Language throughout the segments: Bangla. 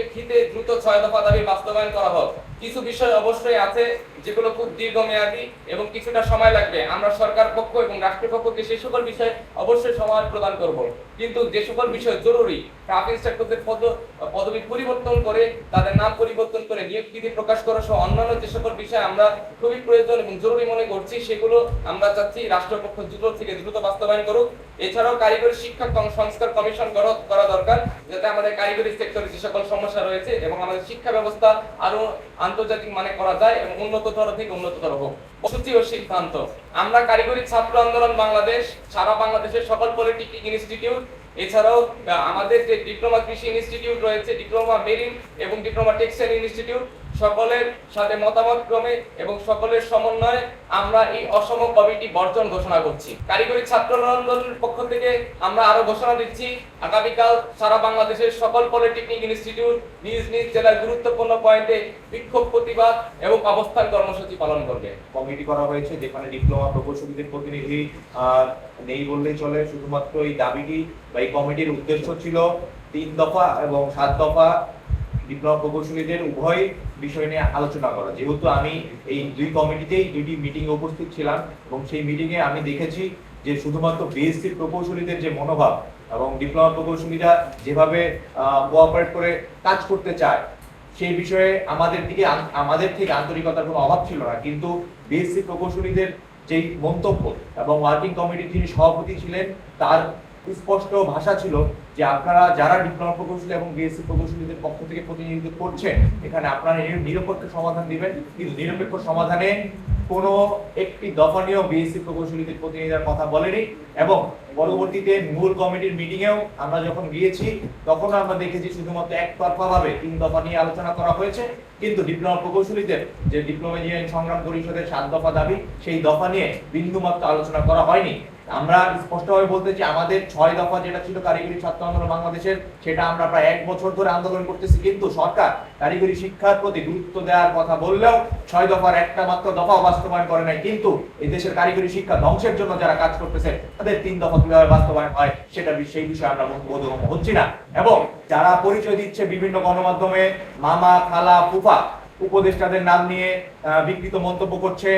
পরিপ্রেক্ষিতে দ্রুত ছয় দফা দাবি বাস্তবায়ন করা হোক। কিছু বিষয় অবশ্যই আছে। যেগুলো খুব দীর্ঘমেয়াদী এবং কিছুটা সময় লাগবে, আমরা সরকার পক্ষ এবং রাষ্ট্রীয় পক্ষকে সেই সকল বিষয়ে অবশ্যই সময় প্রদান করব। কিন্তু যে সকল বিষয় জরুরি ট্রাফ ইন্সপেক্টরদের পদ, পদবি পরিবর্তন করে, তাদের নাম পরিবর্তন করে নিয়োগ বিধি প্রকাশ করা সহ অন্যান্য যে সকল বিষয় আমরা খুবই প্রয়োজন এবং জরুরি মনে করছি, সেগুলো আমরা চাচ্ছি রাষ্ট্রপক্ষ দ্রুত থেকে দ্রুত বাস্তবায়ন করুক। এছাড়াও কারিগরি শিক্ষা সংস্কার কমিশন করা করা দরকার, যাতে আমাদের কারিগরি সেক্টরে যে সকল সমস্যা রয়েছে এবং আমাদের শিক্ষা ব্যবস্থা আরও আন্তর্জাতিক মানে করা যায় এবং উন্নততর থেকে উন্নততর হোক। সূচি ও সিদ্ধান্ত। আমরা কারিগরি ছাত্র আন্দোলন বাংলাদেশ, সারা বাংলাদেশের সকল পলিটেকনিক ইনস্টিটিউট, এছাড়াও আমাদের যে ডিপ্লোমা কৃষি ইনস্টিটিউট রয়েছে, ডিপ্লোমা মেরিন এবং ডিপ্লোমা টেক্সটাইল ইনস্টিটিউট সকলের সাথে মতামত ক্রমে এবং সকলের সমন্বয়ে আমরা এই অসম কমিটি বর্জন ঘোষণা করছি। কারিগরি ছাত্র আন্দোলনের পক্ষ থেকে আমরা আরও ঘোষণা দিচ্ছি, আগামীকাল সারা বাংলাদেশের সকল পলিটেকনিক ইনস্টিটিউট নিজ নিজ জেলার গুরুত্বপূর্ণ পয়েন্টে বিক্ষোভ, প্রতিবাদ এবং অবস্থান কর্মসূচি পালন করবে। কমিটি করা হয়েছে যেখানে ডিপ্লোমা প্রকৌশলীদের প্রতিনিধি নেই বললেই চলে, শুধুমাত্র এই দাবিটি বা এই কমিটির উদ্দেশ্য ছিল তিন দফা এবং সাত দফা ডিপ্লোমা প্রকৌশলীদের উভয় বিষয় নিয়ে আলোচনা করা। যেহেতু আমি এই দুই কমিটিতেই দুইটি মিটিং উপস্থিত ছিলাম এবং সেই মিটিং এ আমি দেখেছি যে শুধুমাত্র বিএসসি প্রকৌশলীদের যে মনোভাব এবং ডিপ্লোমা প্রকৌশলীরা যেভাবে কোঅপারেট করে কাজ করতে চায়, সেই বিষয়ে আমাদের দিকে আমাদের থেকে আন্তরিকতার কোনো অভাব ছিল না। কিন্তু বিএসসি প্রকৌশলীদের যেই মন্তব্য এবং ওয়ার্কিং কমিটির যিনি সভাপতি ছিলেন, তার স্পষ্ট ভাষা ছিল যে আপনারা যারা ডিপ্লোমা প্রকৌশলী এবং বিএসসি প্রকৌশলীদের পক্ষ থেকে প্রতিনিধিত্ব করছেন, এখানে আপনারা নির- নিরপেক্ষ সমাধান দিবেন। কিন্তু নিরপেক্ষ সমাধানে কোনো একটি দফা নিয়েও বিএসসি প্রকৌশলীদের প্রতিনিধির কথা বলেনি এবং পরবর্তীতে মূল কমিটির মিটিংয়েও আমরা যখন গিয়েছি তখন আমরা দেখেছি শুধুমাত্র একতরফা ভাবে তিন দফা নিয়ে আলোচনা করা হয়েছে। কিন্তু ডিপ্লোমা প্রকৌশলীদের যে ডিপ্লোমা ইঞ্জিনিয়ারিং সংগ্রাম পরিষদের সাত দফা দাবি, সেই দফা নিয়ে বিন্দুমাত্র আলোচনা করা হয়নি। আমরা স্পষ্টভাবে বলতে চাই, আমাদের ছয় দফা যেটা ছিল কারিগরি ছাত্র আন্দোলন বাংলাদেশের, সেটা আমরা প্রায় এক বছর ধরে আন্দোলন করতেছি। কিন্তু সরকার কারিগরি শিক্ষার প্রতি গুরুত্ব দেওয়ার কথা বললেও ছয় দফার একটা মাত্র দফাও বাস্তবায়ন করে নাই। কিন্তু এই দেশের কারিগরি শিক্ষা ধ্বংসের জন্য যারা কাজ করতেছে, তাদের তিন দফা কীভাবে বাস্তবায়ন হয় সেটা সেই বিষয়ে আমরা বোধগম্য হচ্ছি না। এবং যারা পরিচয় দিচ্ছে বিভিন্ন গণমাধ্যমে, মামা, খালা, ফুফা, উপদেষ্টাদের নাম নিয়ে বিকৃত মন্তব্য করছে।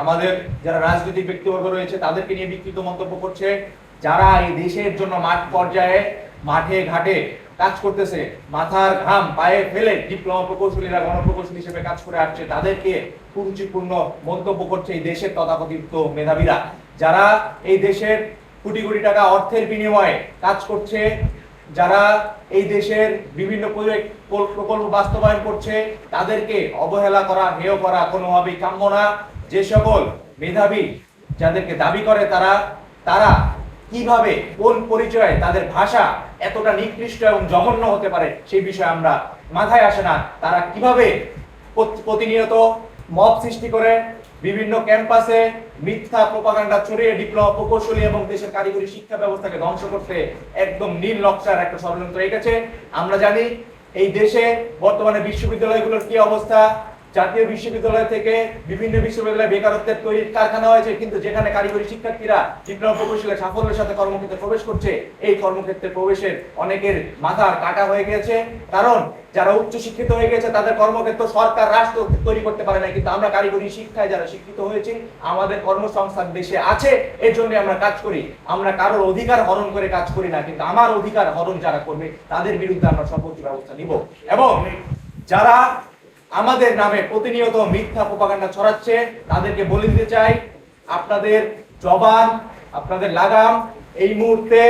আমাদের যারা রাজনৈতিক ব্যক্তিবর্গ রয়েছে, তাদেরকে নিয়ে বিকৃত মন্তব্য করছে। যারা এই দেশের জন্য মাঠ পর্যায়ে, মাঠে ঘাটে কাজ করতেছে, মাথার ঘাম পায়ে ফেলে ডিপ্লোমা প্রকৌশলীরা, গণপ্রকৌশলী হিসেবে কাজ করে আসছে, তাদেরকে কুরুচিপূর্ণ মন্তব্য করছে এই দেশের তথাকথিত মেধাবীরা। যারা এই দেশের কোটি কোটি টাকা অর্থের বিনিময়ে কাজ করছে, যারা এই দেশের বিভিন্ন প্রকল্প বাস্তবায়ন করছে, তাদেরকে অবহেলা করা, হেয় করা কোনোভাবেই কাম্য না। যে সকল মেধাবী যাদেরকে দাবি করে তারা তারা কীভাবে, কোন পরিচয়ে তাদের ভাষা এতটা নিকৃষ্ট এবং জঘন্য হতে পারে সেই বিষয়ে আমরা মাথায় আসে না। তারা কীভাবে প্রতিনিয়ত মব সৃষ্টি করে বিভিন্ন ক্যাম্পাসে মিথ্যা প্রপাগান্ডা ছড়িয়ে ডিপ্লোমা প্রকৌশলী এবং দেশের কারিগরি শিক্ষা ব্যবস্থাকে ধ্বংস করতে একদম নীল নকশার একটা ষড়যন্ত্র এঁকেছে। আমরা জানি এই দেশে বর্তমানে বিশ্ববিদ্যালয়গুলোর কি অবস্থা? জাতীয় বিশ্ববিদ্যালয় থেকে বিভিন্ন বিশ্ববিদ্যালয়ে বেকারত্বের তৈরির কারখানা হয়েছে, কিন্তু যেখানে কারিগরি শিক্ষার্থীরা ডিপ্লোমা প্রকৌশলে সাফল্যের সাথে কর্মক্ষেত্রে প্রবেশ করছে, এই কর্মক্ষেত্রে প্রবেশের অনেকের মাথার কাটা হয়ে গেছে। কারণ যারা উচ্চ শিক্ষিত হয়ে গেছে, তাদের কর্মক্ষেত্র সরকার, রাষ্ট্র তৈরি করতে পারে না কিন্তু আমরা কারিগরি শিক্ষায় যারা শিক্ষিত হয়েছি, আমাদের কর্মসংস্থান দেশে আছে, এর জন্য আমরা কাজ করি। আমরা কারোর অধিকার হরণ করে কাজ করি না, কিন্তু আমার অধিকার হরণ যারা করবে, তাদের বিরুদ্ধে আমরা সর্বোচ্চ ব্যবস্থা নিব। এবং যারা আমাদের নামে প্রতিনিয়ত মিথ্যা প্রপাগান্ডা ছড়াচ্ছে, তাদেরকে বলে দিতে চাই, আপনাদের জবান, আপনাদের লাগাম এই মুহূর্তে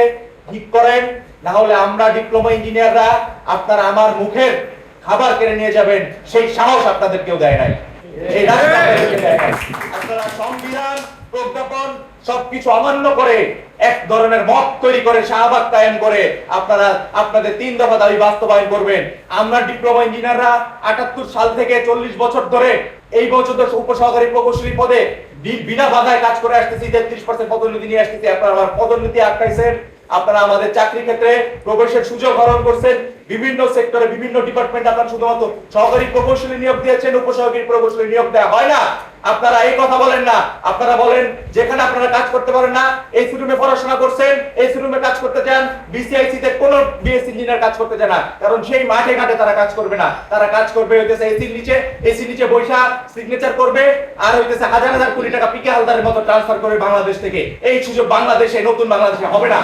ঠিক করেন, না হলে আমরা ডিপ্লোমা ইঞ্জিনিয়াররা আপনারা আমার মুখের খাবার কেড়ে নিয়ে যাবেন, সেই সাহস আপনাদের কেউ দেয় নাই এই। আপনারা সংবিধান প্রজ্ঞাপন সবকিছু অমান্য করে, এক ধরনের মত তৈরি করে শাহবাগ কায়েম করে, আপনারা, আপনাদের তিন দফা দাবি বাস্তবায়ন করবেন। আমরা ডিপ্লোমা ইঞ্জিনিয়াররা আটাত্তর সাল থেকে চল্লিশ বছর ধরে এই বছর তো উপসহকারী প্রকৌশলী পদে বিনা বাধায় কাজ করে আসতেছি, তেত্রিশ পার্সেন্ট পদোন্নতি নিয়ে আসতেছি। আপনারা আমার পদোন্নতি আটকাইছেন, আপনারা আমাদের চাকরি ক্ষেত্রে প্রবেশের সুযোগ হরণ করছেন। বিভিন্ন সেক্টরে বিভিন্ন ডিপার্টমেন্ট আপনারা শুধুমাত্র সহকারী প্রকৌশলী নিয়োগ দিয়েছেন, উপসহকারী প্রকৌশলী নিয়োগ দেওয়া হয় না। আপনারা এই কথা বলেন না। আপনারা বলেন, যেখানে আপনারা কাজ করতে পারেন না, এই রুমে পড়াশোনা করছেন, এই রুমে কাজ করতে চান বিসিআইসি তে কোন বিএস ইঞ্জিনিয়ার কাজ করতে চায় না। কারণ সেই মাঠে ঘাটে তারা কাজ করবে না। তারা কাজ করবে হইতেছে এসির নিচে এসির নিচে বৈশা সিগনেচার করবে, আর হইতেছে হাজার হাজার কোটি টাকা পিকে হালদারের মতো ট্রান্সফার করবে বাংলাদেশ থেকে। এই সুযোগ বাংলাদেশে, নতুন বাংলাদেশে হবে না।